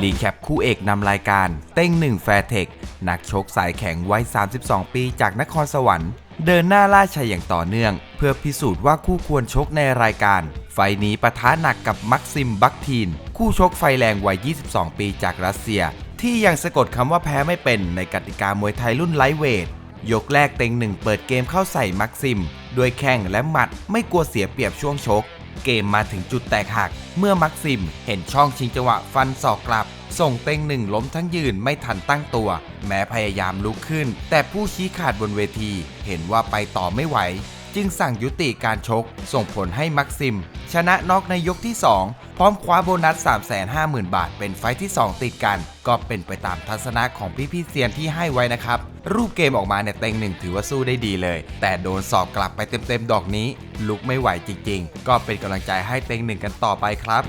รีแคปคู่เอกนำรายการ เต้งหนึ่งแฟร์เทคนักชกสายแข็งวัย 32 ปีจากนครสวรรค์ เดินหน้าล่าชัยอย่างต่อเนื่อง เพื่อพิสูจน์ว่าคู่ควรชกในรายการ ไฟล์นี้ปะทะหนักกับมักซิมบักทีน คู่ชกไฟแรงวัย 22 ปีจากรัสเซีย ที่ยังสะกดคำว่าแพ้ไม่เป็นในกติกามวยไทยรุ่นไลท์เวทยกแรกเต็งหนึ่งเปิดเกมเข้าใส่มักซิม ด้วยแข้งและหมัดไม่กลัวเสียเปรียบช่วงชก เกมมาถึงจุดแตกหัก เมื่อมักซิม เห็นช่องชิงจังหวะฟันศอกกลับ ส่งเต็งหนึ่งล้มทั้งยืนไม่ทันตั้งตัว แม้พยายามลุกขึ้น แต่ผู้ชี้ขาดบนเวที เห็นว่าไปต่อไม่ไหว จึงสั่งยุติการชก ส่งผลให้มักซิม ชนะน็อกในยกที่ 2 พร้อมคว้าโบนัส 350,000 บาท เป็นไฟที่ 2 ติดกัน ก็เป็นไปตามทัศนะของพี่พี่ๆเซียนที่ให้ไว้นะครับ รูปเกมออกมาเนี่ยเต็งหนึ่งถือว่าสู้ได้ดีเลย แต่โดนสอบกลับไปเต็มๆ ดอกนี้ ลุกไม่ไหวจริงๆ ก็เป็นกำลังใจให้เต็งหนึ่งกันต่อไปครับ